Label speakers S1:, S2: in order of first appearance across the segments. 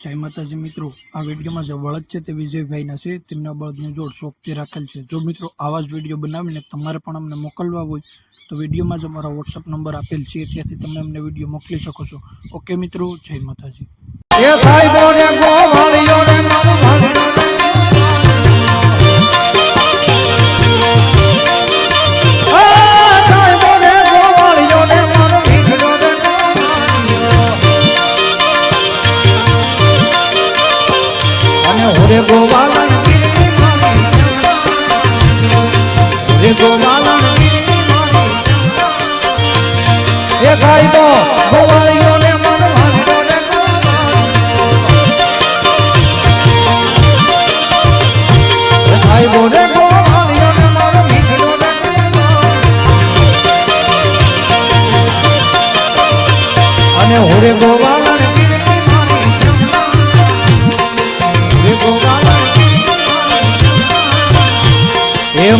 S1: જય માતાજી મિત્રો, આ વિડીયોમાં જે બળદ છે તે વિજયભાઈના છે. તેમના બળદનું જોડ શોખથી રાખેલ છે. જો મિત્રો, આવા જ વીડિયો બનાવીને તમારે પણ અમને મોકલવા હોય, તો વિડીયોમાં જ અમારા વોટ્સઅપ નંબર આપેલ છે. ત્યાંથી તમે અમને વીડિયો મોકલી શકો છો. ઓકે મિત્રો, જય માતાજી.
S2: હોરે ગોવાલણ હોરે મારી એ ભાગ્યો ને ગોવાળીઓ. ને અને હોરે ગોવાળન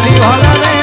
S2: ભૂલી વાળા